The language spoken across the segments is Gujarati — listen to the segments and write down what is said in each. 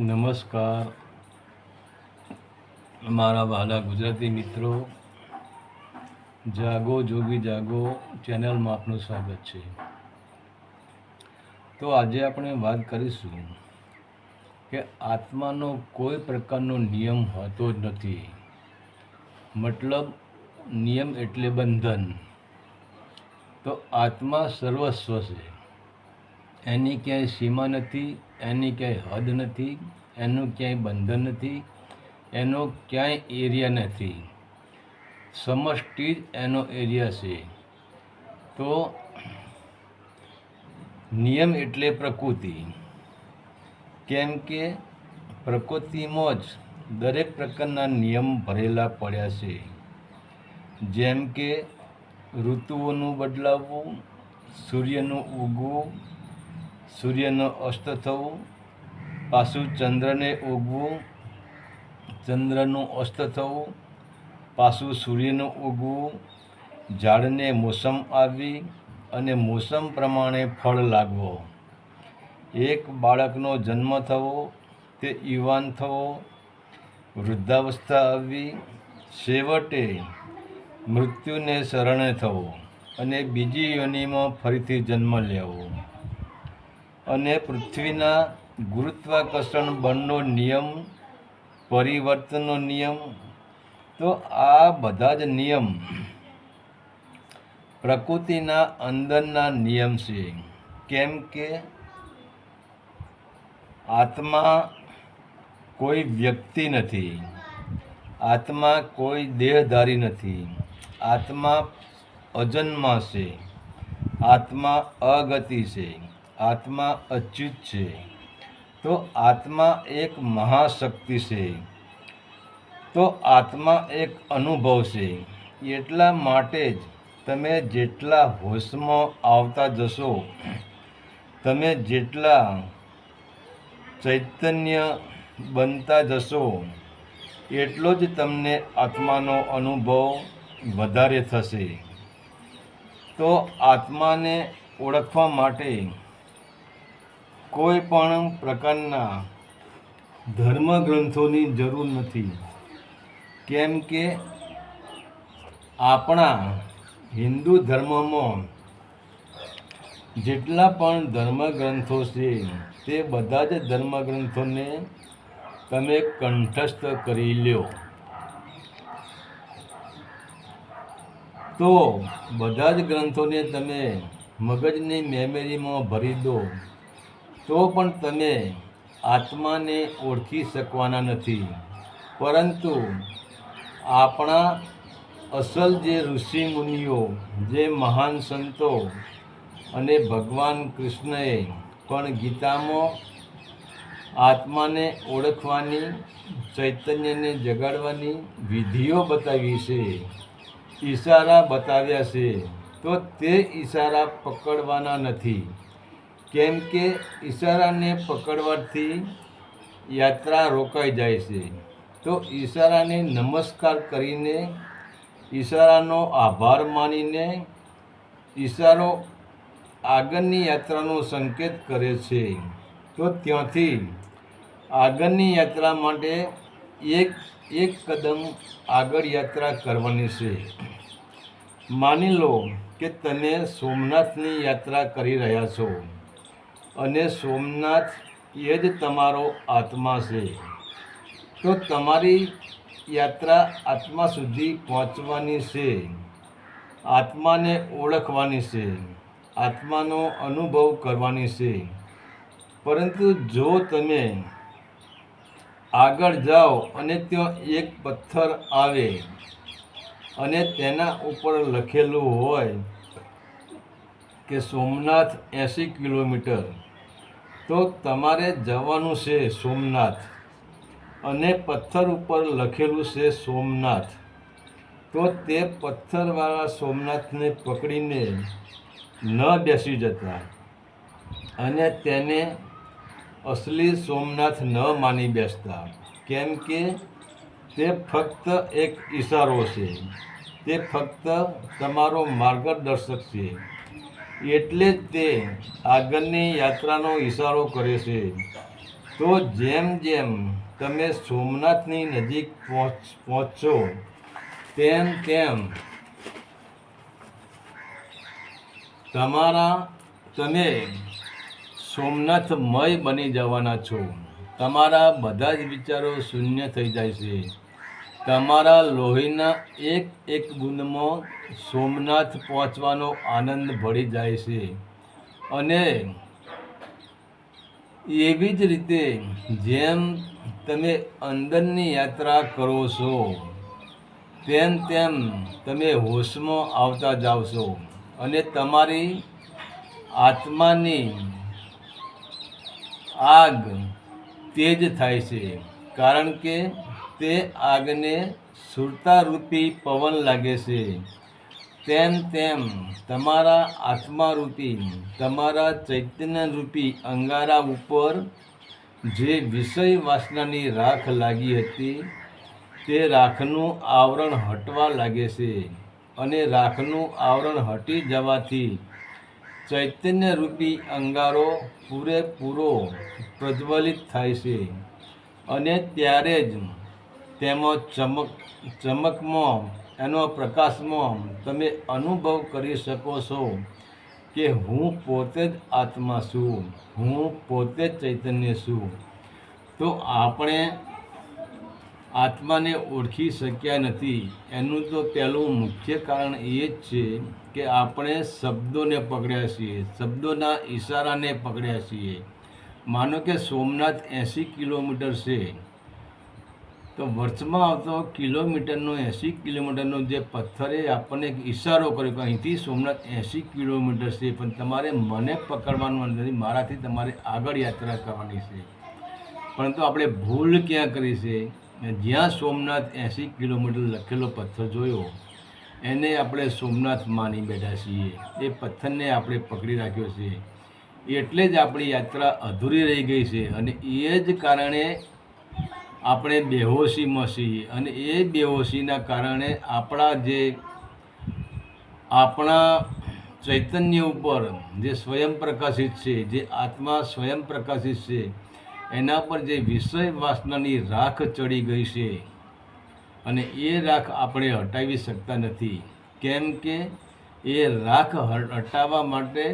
નમસ્કાર. મારા વહાલા ગુજરાતી મિત્રો, જાગો, જોગી જાગો, ચેનલમાં આપનું સ્વાગત છે. તો આજે આપણે વાત કરીશું કે આત્માનો કોઈ પ્રકારનો નિયમ હોતો જ નથી. મતલબ નિયમ એટલે બંધન. તો આત્મા સર્વસ્વ છે. એની ક્યાંય સીમા નથી એની ક્યાંય હદ નથી, એનું ક્યાંય બંધન નથી, એનો ક્યાંય એરિયા નથી. સમષ્ટિ જ એનો એરિયા છે. તો નિયમ એટલે પ્રકૃતિ. કેમ કે પ્રકૃતિમાં જ દરેક પ્રકારના નિયમ ભરેલા પડ્યા છે. જેમ કે ઋતુઓનું બદલાવવું, સૂર્યનું ઉગવું સૂર્યનો અસ્ત થવું, પાછું ચંદ્રને ઉગવું, ચંદ્રનું અસ્ત થવું, પાછું સૂર્યનું ઉગવું, ઝાડને મોસમ આવી અને મોસમ પ્રમાણે ફળ લાગવો. એક બાળકનો જન્મ થવો, તે યુવાન થવો, વૃદ્ધાવસ્થા આવી, છેવટે મૃત્યુને શરણે થવો અને બીજી યોનિમાં ફરીથી જન્મ લેવો. અને પૃથ્વીના ગુરુત્વાકર્ષણ બળનો નિયમ, પરિવર્તનનો નિયમ, તો આ બધા જ નિયમ પ્રકૃતિના અંદરના નિયમ છે. કેમ કે આત્મા કોઈ વ્યક્તિ નથી, આત્મા કોઈ દેહધારી નથી, આત્મા અજન્મા છે, આત્મા અગતિ છે. આત્મા અચ્યુત છે. તો આત્મા એક મહાશક્તિ છે. તો આત્મા એક અનુભવ છે. એટલા માટે જ તમે જેટલા હોશમાં આવતા જશો, તમે જેટલા ચૈતન્ય બનતા જશો, એટલો જ તમને આત્માનો અનુભવ વધારે થશે. તો આત્માને ઓળખવા માટે કોઈ પણ પ્રકારના ધર્મગ્રંથોની જરૂર નથી. કેમ કે આપણા હિન્દુ ધર્મમાં જેટલા પણ ધર્મગ્રંથો છે, તે બધા જ ધર્મગ્રંથોને તમે કંઠસ્થ કરી લ્યો. તો બધા જ ગ્રંથોને તમે મગજની મેમરીમાં ભરી દો. તો પણ તમે આત્માને ઓળખી શકવાના નથી. પરંતુ આપણા અસલ જે ઋષિ મુનિઓ જે મહાન સંતો અને ભગવાન કૃષ્ણએ પણ ગીતામાં આત્માને ઓળખવાની, ચૈતન્યને જગાડવાની વિધિઓ બતાવી છે, ઈશારા બતાવ્યા છે, તો તે ઈશારા પકડવાના નથી. કેમ કે ઈશારાને પકડવાથી યાત્રા રોકાઈ જાય છે. તો ઈશારાને નમસ્કાર કરીને ઈશારાનો આભાર માનીને ઈશારો આગળની યાત્રાનો સંકેત કરે છે. તો ત્યાંથી આગળની યાત્રા માટે એક એક કદમ આગળ યાત્રા કરવાની છે. માની લો કે તમે સોમનાથની યાત્રા કરી રહ્યા છો. અને સોમનાથ એ જ તમારો આત્મા છે. તો તમારી યાત્રા આત્મા સુધી પહોંચવાની છે. આત્માને ઓળખવાની છે. આત્માનો અનુભવ કરવાની છે. પરંતુ જો તમે આગળ જાઓ અને ત્યાં એક પથ્થર આવે અને તેના ઉપર લખેલું હોય કે સોમનાથ એંસી કિલોમીટર. તો તમારે જવાનું છે સોમનાથ અને પથ્થર ઉપર લખેલું છે સોમનાથ. તો તે પથ્થરવાળા સોમનાથને પકડીને ન બેસી જતા અને તેને અસલી સોમનાથ ન માની બેસતા. કેમ કે તે ફક્ત એક ઈશારો છે. તે ફક્ત તમારો માર્ગદર્શક છે. એટલે જ તે આગળની યાત્રાનો ઇશારો કરે છે. તો જેમ જેમ તમે સોમનાથની નજીક પહોંચ, પહોંચશો, તેમ તેમ તમારા, તમે સોમનાથમય બની જવાના છો. તમારા બધા જ વિચારો શૂન્ય થઈ જાય છે. તમારા લોહીના એક એક બુંદમાં સોમનાથ પહોંચવાનો આનંદ ભળી જાય છે. અને એવી જ રીતે જેમ તમે અંદરની યાત્રા કરો છો, તેમ તેમ તમે હોશમાં આવતા જાઓ છો અને તમારી આત્માની આગ તેજ થાય છે. કારણ કે તે આગને સુરતારૂપી પવન લાગે છે. તેમ તેમ તમારા આત્મારૂપી, તમારા ચૈતન્યરૂપી અંગારા ઉપર જે વિષય વાસનાની રાખ લાગી હતી, તે રાખનું આવરણ હટવા લાગે છે અને રાખનું આવરણ હટી જવાથી ચૈતન્યરૂપી અંગારો પૂરેપૂરો પ્રજ્વલિત થાય છે અને ત્યારે જ તેમાં ચમક ચમકમાં એનો પ્રકાશમાં તમે અનુભવ કરી શકો છો કે હું પોતે જ આત્મા છું, હું પોતે જ ચૈતન્ય છું. તો આપણે આત્માને ઓળખી શક્યા નથી, એનું તો પહેલું મુખ્ય કારણ એ જ છે કે આપણે શબ્દોને પકડ્યા છીએ, શબ્દોના ઈશારાને પકડ્યા છીએ. માનો કે સોમનાથ એંસી કિલોમીટર છે તો વર્ષમાં આવતો કિલોમીટરનો એંસી કિલોમીટરનો જે પથ્થરે આપણને એક ઇશારો કર્યો કે અહીંથી સોમનાથ એંસી કિલોમીટર છે, પણ તમારે મને પકડવાનું નથી મારાથી તમારે આગળ યાત્રા કરવાની છે. પરંતુ આપણે ભૂલ ક્યાં કરી છે? જ્યાં સોમનાથ એંસી કિલોમીટર લખેલો પથ્થર જોયો, એને આપણે સોમનાથ માની બેઠા છીએ. એ પથ્થરને આપણે પકડી રાખ્યો છે. એટલે જ આપણી યાત્રા અધૂરી રહી ગઈ છે અને એ જ કારણે આપણે બેહોશીમાં છીએ અને એ બેહોશીના કારણે આપણા જે આપણા ચૈતન્ય ઉપર જે સ્વયં પ્રકાશિત છે, જે આત્મા સ્વયં પ્રકાશિત છે, એના પર જે વિષય વાસનાની રાખ ચડી ગઈ છે અને એ રાખ આપણે હટાવી શકતા નથી. કેમ કે એ રાખ હટાવવા માટે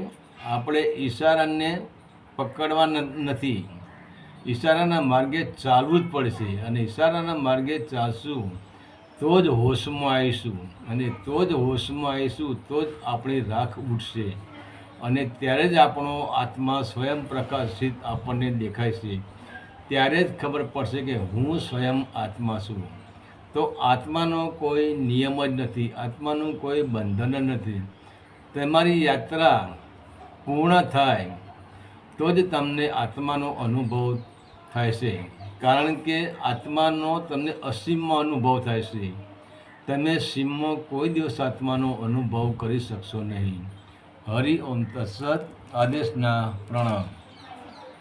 આપણે ઈશારાને પકડવા નથી. ઈશારાના માર્ગે ચાલવું જ પડશે અને ઈશારાના માર્ગે ચાલશું, તો જ હોશમાં આવીશું અને તો જ હોશમાં આવીશું, તો જ આપણી રાખ ઉઠશે અને ત્યારે જ આપણો આત્મા સ્વયં પ્રકાશિત આપણને દેખાય છે. ત્યારે જ ખબર પડશે કે હું સ્વયં આત્મા છું. તો આત્માનો કોઈ નિયમ જ નથી, આત્માનું કોઈ બંધન જ નથી. તમારી યાત્રા પૂર્ણ થાય તો જ તમને આત્માનો અનુભવ થાય છે. કારણ કે આત્માનો તમને અસીમમાં અનુભવ થાય છે. તમે સીમમાં કોઈ દિવસ આત્માનો અનુભવ કરી શકશો નહીં. હરિ ઓમ તત્સત આદેશના પ્રણામ.